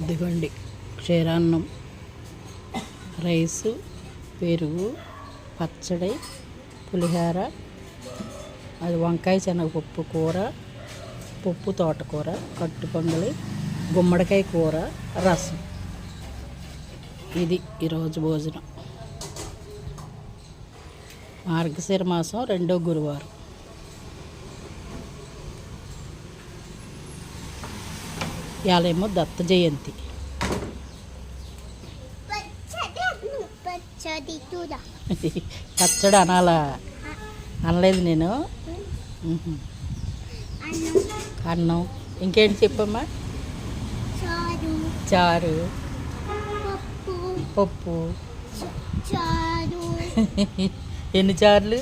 ఇదిగోండి క్షీరాన్నం రైసు పెరుగు పచ్చడి పులిహోర అది వంకాయ శనగపప్పు కూర పప్పు తోటకూర కట్టుపొంగలి గుమ్మడికాయ కూర రసం. ఇది ఈరోజు భోజనం. మార్గశిర మాసం రెండో గురువారం. ఇవాళేమో దత్త జయంతి. పచ్చడి పచ్చడి చూడ పచ్చడి అనాలా అనలేదు నేను. అన్నం. ఇంకేంటి చెప్పమ్మా? చారు. చారు. పప్పు. ఎన్ని చారులు?